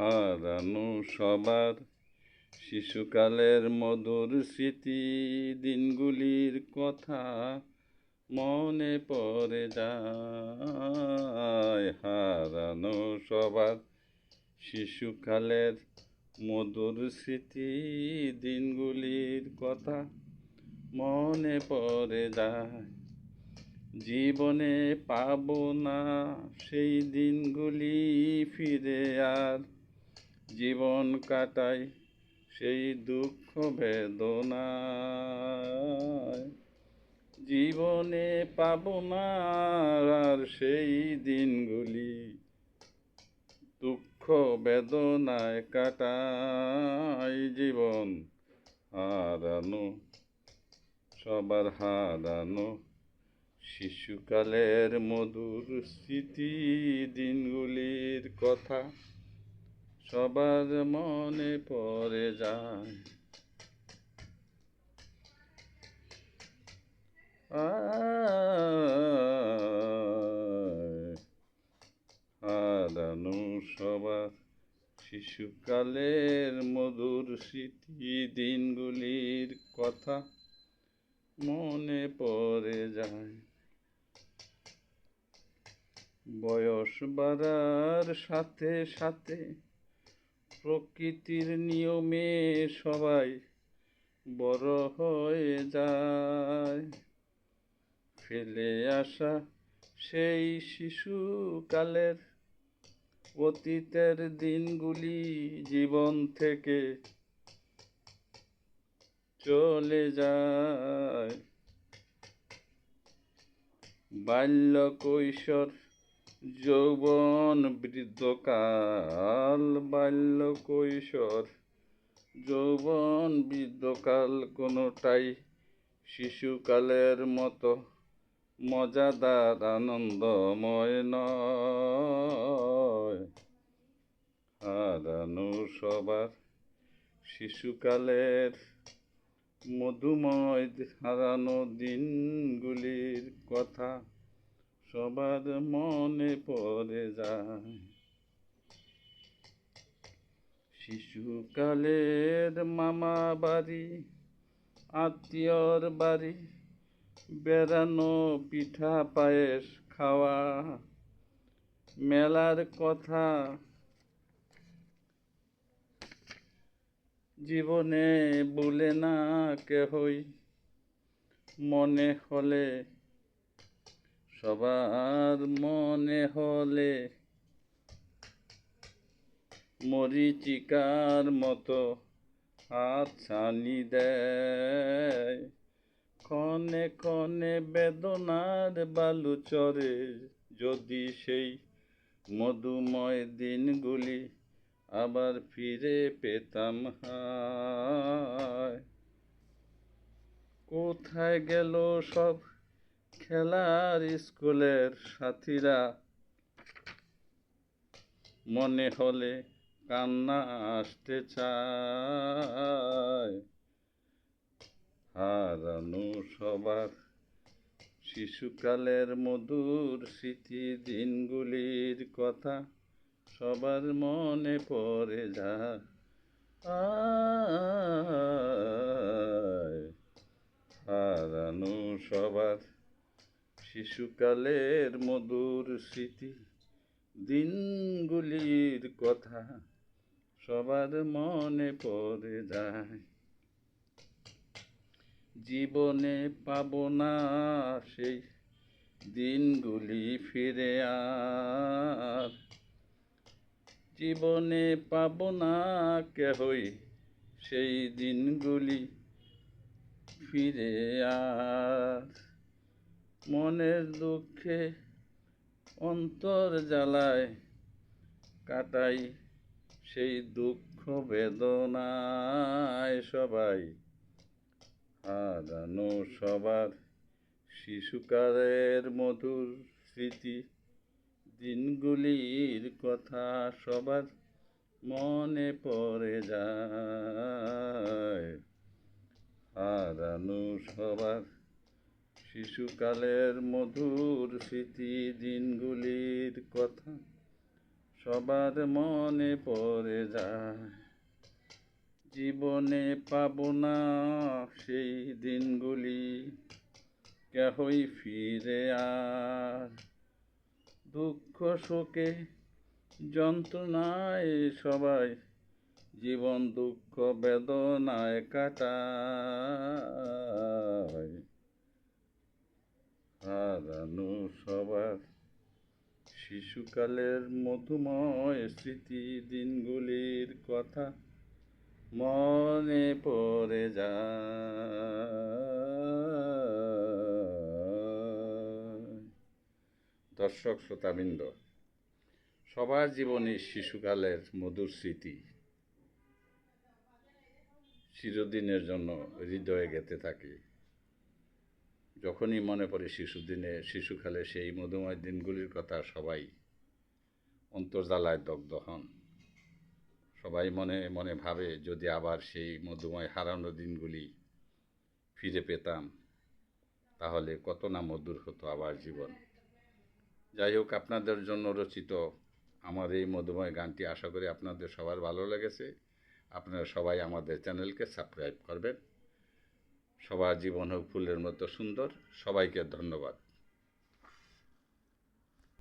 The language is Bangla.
হারানো সবার শিশুকালের মধুর স্মৃতি, দিনগুলির কথা মনে পড়ে যায়। হারানো সবার শিশুকালের মধুর স্মৃতি, দিনগুলির কথা মনে পড়ে যায়। জীবনে পাবো না সেই দিনগুলি, ফিরে আর জীবন কাটাই সেই দুঃখ বেদনায়। জীবনে পাব না আর সেই দিনগুলি দুঃখ বেদনায় কাটাই জীবন হারানো, সবার হারানো। শিশুকালের মধুর স্মৃতি দিনগুলির কথা সবার মনে পড়ে যায়। হারানো সবার শিশুকালের মধুর স্মৃতি, দিনগুলির কথা মনে পড়ে যায়। বয়স বাড়ার সাথে সাথে প্রকৃতির নিয়মে সবাই বড় হয়ে যায়। ফেলে আসা সেই শিশুকালের অতীতের দিনগুলি জীবন থেকে চলে যায়। বাল্য কৈশোর যৌবন বৃদ্ধকাল বাল্য কৈশোর যৌবন বৃদ্ধকাল কোনোটাই শিশুকালের মতো মজাদার, আনন্দময় নয়। হারানো সবার শিশুকালের মধুময় হারানো দিনগুলির কথা সবার মনে পড়ে যায়। শিশুকালের মামা বাড়ি, আত্মীয়র বাড়ি, বেড়ানো পিঠা পায়েস খাওয়া, মেলার কথা, জীবনে বলে না কেহই, মনে হলে সবার মনে হলে মরিচিকার মতো হাত ছানি দেয়। ক্ষণে ক্ষণে বেদনার বালু চরে যদি সেই মধুময় দিনগুলি আবার ফিরে পেতাম হায়। কোথায় গেল সব খেলার স্কুলের সাথীরা মনে হলে কান্না আসতে চায়। হারানো সবার শিশুকালের মধুর স্মৃতি দিনগুলির কথা সবার মনে পড়ে আয়, হারানো সবার শিশুকালের মধুর স্মৃতি, দিনগুলির কথা সবার মনে পড়ে যায়। জীবনে পাব না সেই দিনগুলি ফিরে আর। জীবনে পাব না কেহই সেই দিনগুলি ফিরে আর। মনের দুঃখে অন্তর জ্বালায়, কাটাই সেই দুঃখ বেদনায় সবাই। হারানো সবার শিশুকালের মধুর স্মৃতি, দিনগুলির কথা সবার মনে পড়ে যায়। হারানো সবার শিশুকালের মধুর স্মৃতি দিনগুলির কথা সবার মনে পড়ে যায়। জীবনে পাব না সেই দিনগুলি, কেহই ফিরে আর। দুঃখ, শোকে, যন্ত্রণায় সবাই জীবন, দুঃখ, বেদনায় কাটায়। হারানো সবার শিশুকালের মধুময় স্মৃতি দিনগুলির কথা মনে পড়ে যায় দর্শক, শ্রোতাবৃন্দ, সবার জীবনে শিশুকালের মধুর স্মৃতি চিরদিনের জন্য হৃদয়ে গেঁথে থাকে। যখনই মনে পড়ে শিশুদিনে শিশুকালে সেই মধুময় দিনগুলির কথা সবাই অন্তর্জালায় দগ্ধ হন। সবাই মনে মনে ভাবে, যদি আবার সেই মধুময় হারানো দিনগুলি ফিরে পেতাম, তাহলে কত না মধুর হতো আবার জীবন। যাই হোক, আপনাদের জন্য রচিত আমার এই মধুময় গানটি আশা করি আপনাদের সবার ভালো লেগেছে। আপনারা সবাই আমাদের চ্যানেলকে সাবস্ক্রাইব করবেন। সবার জীবন হোক ফুলের মতো সুন্দর। সবাইকে ধন্যবাদ।